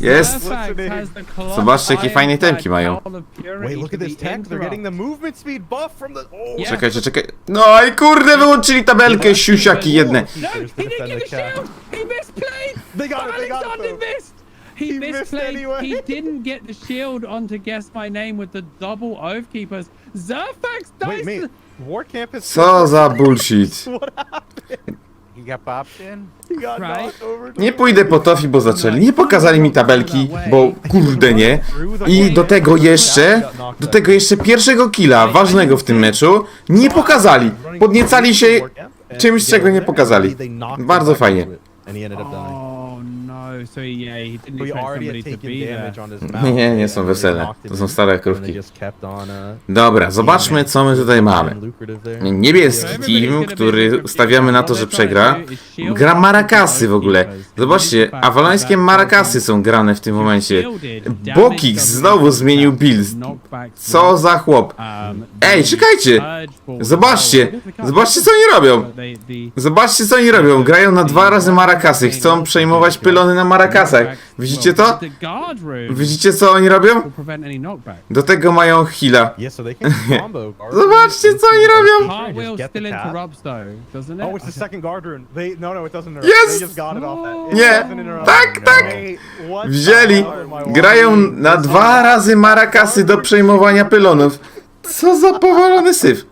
Jest. Zobaczcie, jakie fajne temki mają. Wait, look at this tech. They're getting the movement speed buff from the. Oh, Yeah. Czekajcie, czekaj. No i kurde, wyłączyli tabelkę, siusiaki jedne. No, he didn't get the shield. He misplayed. They got it, they got it, Alexander though. missed. He, He missed misplayed. anyway. He didn't get the shield on to guess my name with the double oath keepers. Zerfax Wait, dice. mate. War camp is. Co za bullshit. What happened? You got popped in? He got Right. knocked over. Nie pójdę po Tofi, bo zaczęli. Nie pokazali mi tabelki, bo kurde nie. I do tego jeszcze, do tego jeszcze pierwszego killa, ważnego w tym meczu, nie pokazali. Podniecali się czymś, czego nie pokazali. Bardzo fajnie. And he ended up dying. No! So yeah, he didn't We expect already somebody had to taken be there. damage on his Nie, mouth. nie, nie są wesele. To są stare krówki. uh, Dobra, zobaczmy co my tutaj mamy. Niebieski team, który stawiamy na to, że przegra, gra Marakasy w ogóle. Zobaczcie, awalońskie Marakasy są grane w tym momencie. Bokix znowu zmienił build. Co za chłop. Ej, czekajcie! Zobaczcie! Zobaczcie co oni robią! Zobaczcie co oni robią. Grają na dwa razy Marakasy. Chcą przejmować pylony na Marakasach. Widzicie to? Widzicie co oni robią? Do tego mają heala. Zobaczcie co oni robią! Cartwheel Get the still tap. interrupts though, doesn't it? Oh, it's the second guard rune. They no no it doesn't interrupt. Yes! They just got it off that. It Nie. doesn't interrupt. Tak, tak. Wait, what the Wzięli, hell am I grają na dwa razy Marakasy do przejmowania pylonów. Co za powalony syf.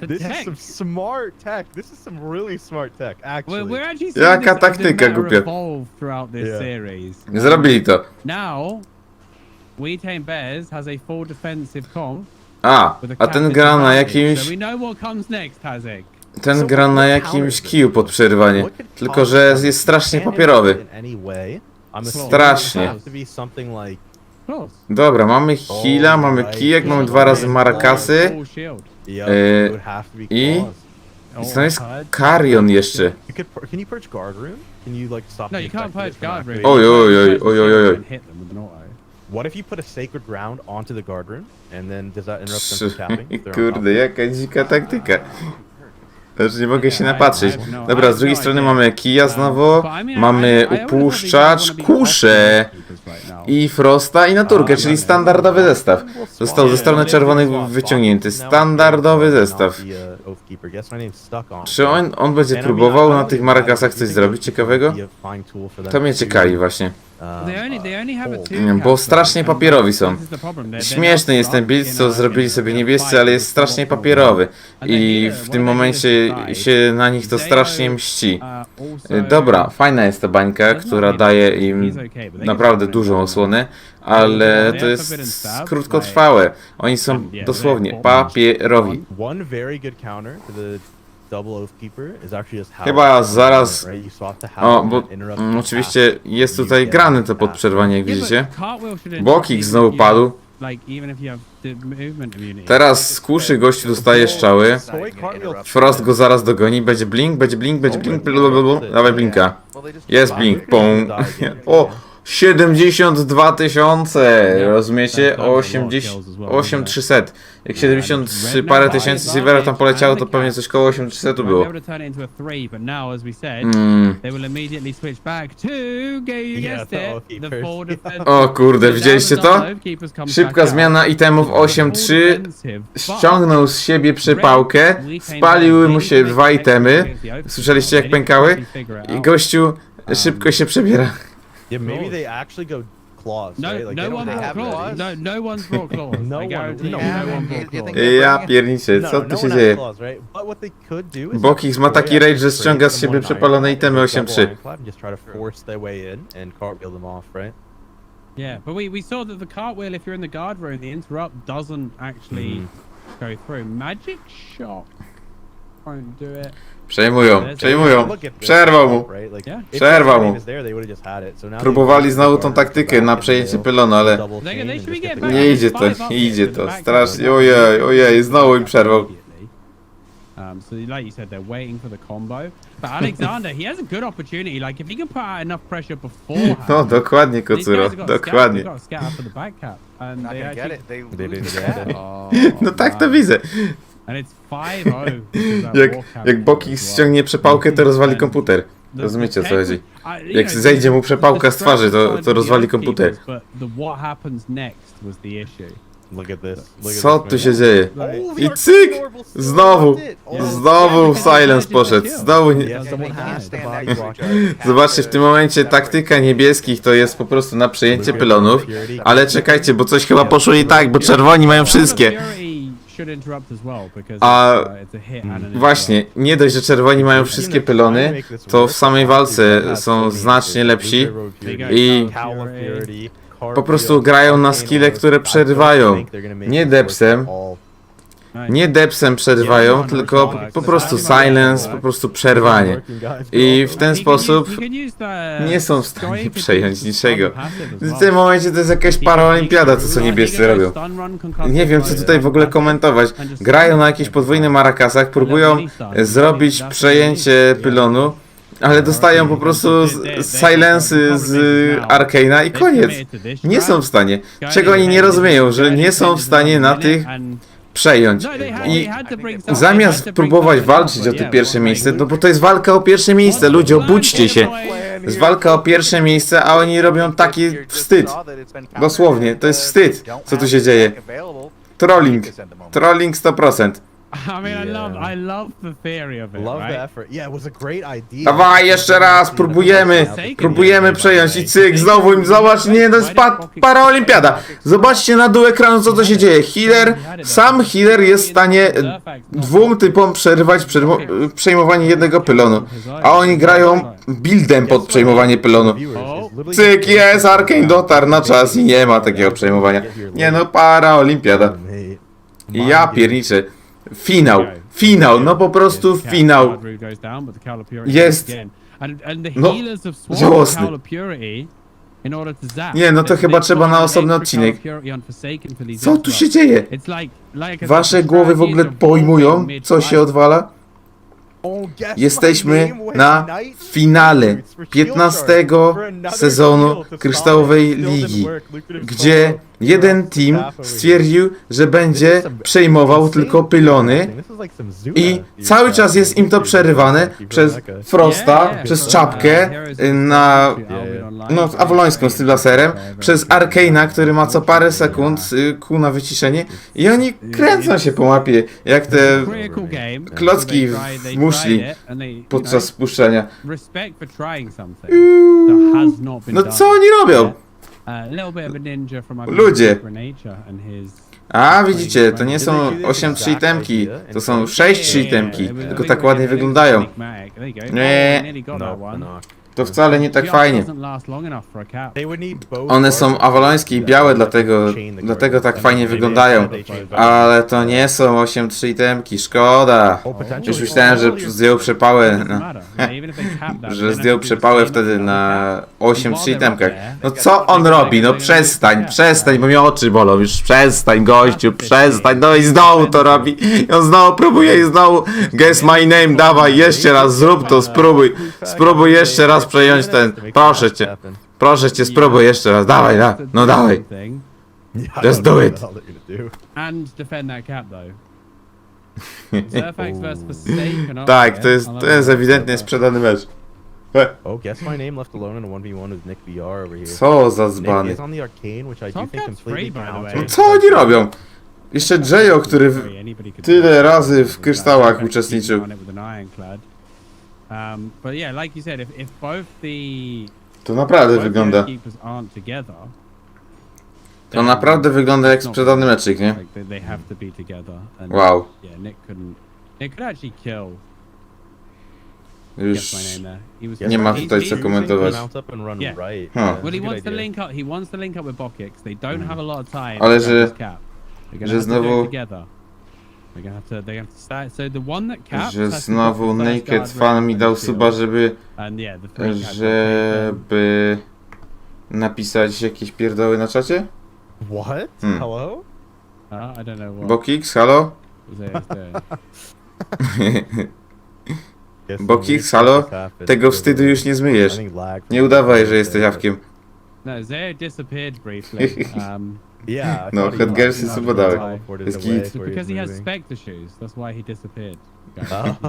The This is tech. some smart tech. This is some really smart tech, actually. we're actually seeing Jaka this taktyka głupia. evolve throughout this Yeah. series. Zrobili to. Now, We Tame Bears has a full defensive comp A, with a a ten captain gra na advantage, jakimś... So we know what comes next, Hazek. Ten gra na jakimś kiju pod przerywanie. Tylko, że jest strasznie papierowy. Strasznie. Dobra, mamy heala, mamy kijek, mamy dwa razy marakasy. Full shield. Yy, i- I co jest Karion jeszcze. Can you purge guard rune? Can you like stop No, you can't purge guard activating? Oj, oj, oj, oj, the oj, shield oj. and hit them with an auto. What if you put a sacred ground onto the guard rune and then does that interrupt them from tapping? Kurde, jaka dzika taktyka. Znaczy nie mogę się napatrzeć. Dobra, z drugiej strony mamy kija znowu, mamy upuszczacz, kuszę i frosta i naturkę, czyli standardowy zestaw. Został ze strony czerwonej wyciągnięty. Standardowy zestaw. Czy on, on będzie próbował na tych marakasach coś zrobić ciekawego? To mnie ciekawi właśnie. They only, they only have a two Nie, bo strasznie papierowi są. Śmieszny jest ten build, co zrobili sobie niebiescy, ale jest strasznie papierowy. I w tym momencie się na nich to strasznie mści. uh, Y, Dobra, fajna jest ta bańka, która daje im naprawdę dużą osłonę, ale to jest krótkotrwałe. Oni są dosłownie papierowi. One very good counter to the double oath keeper is actually just how Chyba zaraz- O, bo mm, oczywiście jest tutaj grane to pod przerwanie, jak widzicie. Bokik znowu padł. Teraz z kuszy gościu dostaje strzały. Frost go zaraz dogoni, będzie blink, będzie blink, będzie blink, blablabla. dawaj blinka. Jest blink, pum. O, 72 tysiące, rozumiecie? 80, 8300. Jak 70 parę tysięcy silvera tam poleciało, to pewnie coś koło 8300 tu było. Mm. O kurde, widzieliście to? Szybka zmiana itemów 8-3. Ściągnął z siebie przypałkę, spaliły mu się dwa itemy. Słyszeliście jak pękały? I gościu szybko się przebiera. Yeah, maybe they actually go claws, No, right? Like, no they don't one have claws. claws. No, no one's brought claws. No I one- guarantee no you, no one You- brought you think claws. they- Ja pierniczę, No, co no tu się dzieje? claws, right? But what they could do is Bokix ma taki rage, że ściąga z siebie przepalone itemy 8-3. To force their way in and cartwheel them off, right? Yeah, but we, we saw that the cartwheel, if you're in the guard room, the interrupt doesn't actually mm-hmm. go through. Magic shock won't do it. Przejmują, przejmują. Przerwał mu. Przerwał mu. Próbowali znowu tą taktykę na przejęcie pylonu, ale the- Nie idzie to, nie idzie to. Strasznie, ojej, ojej, znowu im przerwał. Um, so like you said, they're waiting for the combo. But Alexander, he has a good opportunity. Like if he can put out enough pressure beforehand. No, dokładnie, Kocuro, dokładnie. Oh, No tak to widzę. And it's 5-0. because that Jak, jak well. ściągnie przepałkę, to rozwali komputer. Rozumiecie, o co chodzi? I- Jak zejdzie mu przepałka z twarzy, to- to rozwali komputer. Co tu się dzieje? Oh, I cyk! Znowu! Znowu silence poszedł. Znowu nie... Zobaczcie, w tym momencie taktyka niebieskich to jest po prostu na przejęcie pylonów. Ale czekajcie, bo coś chyba poszło nie tak, bo czerwoni mają wszystkie. Should interrupt as well, because A, it's, uh, it's a hit and an Właśnie, nie dość, że czerwoni mają wszystkie pylony, to w samej walce są znacznie lepsi i po prostu grają na skille, które przerywają. Nie depsem, nie depsem przerywają, tylko po- prostu silence, po prostu przerwanie. I w ten sposób nie są w stanie przejąć niczego. W tym momencie to jest jakaś paraolimpiada, to co niebiescy robią. Nie wiem, co tutaj w ogóle komentować. Grają na jakichś podwójnych marakasach, próbują zrobić przejęcie pylonu, ale dostają po prostu silensy z Arkeina i koniec. Nie są w stanie. Czego oni nie rozumieją, że nie są w stanie na tych przejąć. I zamiast próbować walczyć o te pierwsze miejsce, no bo to jest walka o pierwsze miejsce, ludzie, obudźcie się. Jest walka o pierwsze miejsce, a oni robią taki wstyd. Dosłownie, to jest wstyd, co tu się dzieje. Trolling. Trolling 100%. I mean, I love, I love the theory of it, Love the right? effort. Yeah, it was a great idea. Dawaj, jeszcze raz, próbujemy. Próbujemy przejąć i cyk, znowu im, zobacz, nie, to jest pa paraolimpiada. Zobaczcie na dół ekranu, co to się dzieje. Healer, sam healer jest w stanie dwóm typom przerywać przejmo- przejmowanie jednego pylonu. A oni grają buildem pod przejmowanie pylonu. Cyk, jest, Arkane dotarł na czas i nie ma takiego przejmowania. Nie no, paraolimpiada. I ja pierniczę. Finał, finał, no po prostu finał. Jest. No, żałosny. Nie, no to chyba trzeba na osobny odcinek. Co tu się dzieje? Wasze głowy w ogóle pojmują, co się odwala? Jesteśmy na finale 15 sezonu Kryształowej Ligi, gdzie jeden team stwierdził, że będzie przejmował tylko pylony i cały czas jest im to przerywane przez Frosta, przez czapkę y, na no, awolońską z tym laserem, przez Arkeina, który ma co parę sekund y, kół na wyciszenie i oni kręcą się po mapie, jak te klocki w muszli podczas spuszczenia. No co oni robią? A little bit of a ninja from I Ludzie. believe Nature and his A widzicie, to nie są 8 3 temki, to są 6 3 temki, tylko tak ładnie wyglądają. Nie. No, To wcale nie tak fajnie. One są guards awolońskie i białe, dlatego, dlatego tak fajnie wyglądają. Ale to nie są 8 3 temki, szkoda. Już myślałem, że zdjął przepałę, na, że zdjął przepałę wtedy na 8 3 temkach. No co on robi? No przestań, przestań, bo mnie oczy bolą. Już przestań, gościu, przestań. No i znowu to robi. On znowu próbuje i znowu guess my name, dawaj, jeszcze raz, zrób to, spróbuj. Spróbuj jeszcze raz przejąć ten. Proszę cię, proszę cię, spróbuj jeszcze raz, dawaj, da, no dawaj. Just do it. And defend that cap though. Zerfax versus Forsaken. Tak, to jest, to jest ewidentnie sprzedany mecz. Oh, guess my name left alone in a 1v1 with Nick VR over here. Co za Nick zbany. is on the arcane, which I do Top think Cat's completely free, by the counts. way. No co oni robią? Jeszcze Jayo, który w, tyle razy w kryształach uczestniczył. Um, but yeah, like you said, if, if both the To naprawdę both wygląda. the keepers aren't together, To naprawdę wygląda jak sprzedany meczyk, nie? like they, they have to be together. And Wow. Yeah, Nick couldn't. Nick could actually kill. Już. Yes, my name there. He was. Nie ma tutaj co komentować. Mount up and run Yeah. right. Huh. Yeah, Well, he that's a wants good to idea. link up. He wants to link up with Bokix. They don't have a lot of time. Ale to że- this cap. They're gonna że have to do znowu- together. They're gonna have to. They have to start. So the one that caps. Że has to znowu put the first Naked guard Fan mi dał suba, shield. żeby, And yeah, the three żeby napisać jakieś pierdoły na czacie? What? Hmm. Hello? Uh, I don't know what. Bokix, halo? Doing. Bo Nick halo? Tego wstydu już nie zmyjesz. Nie udawaj, że jesteś awkiem. No, Zay disappeared briefly. Um, Yeah. I No, thought he Headgearsy left. suba dałeś. Teleported Jest git. because he has. Spectre shoes. That's why he disappeared.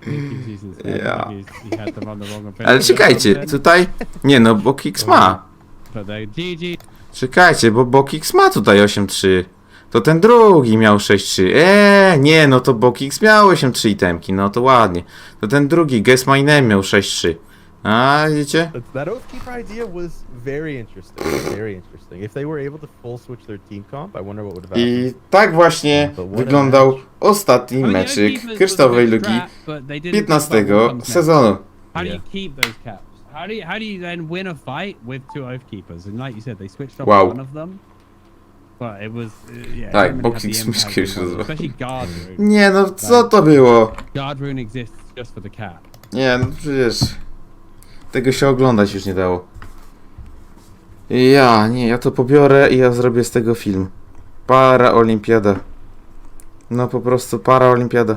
Head, Yeah. Ale czekajcie, tutaj... Nie no, Bokix ma. But they GG. Czekajcie, bo Bokix ma tutaj 8-3. To ten drugi miał 6-3. Eee, nie, no to Bokix miał 8-3 itemki, no to ładnie. To ten drugi, Guess My Name miał 6-3. A, widzicie? That, that Oathkeeper idea was very interesting. Very interesting. If they were able to full switch their team comp, I wonder what would have happened. I tak właśnie wyglądał ostatni meczyk Oathkeepers kryształowej didn't 15 think about what comes next. sezonu. How do you keep those caps? How do you how do you then win a fight with two oath keepers? And like you said, they switched off Wow. one of them. But it was uh, yeah. Tak, boxing the impact smyczki we już wanted, nazywa. Especially guard rune. Nie no, co to było? Guard rune exists just for the cap. Nie, no przecież... Tego się oglądać już nie dało. Ja, nie, ja to pobiorę i ja zrobię z tego film. Para olimpiada. No po prostu para olimpiada.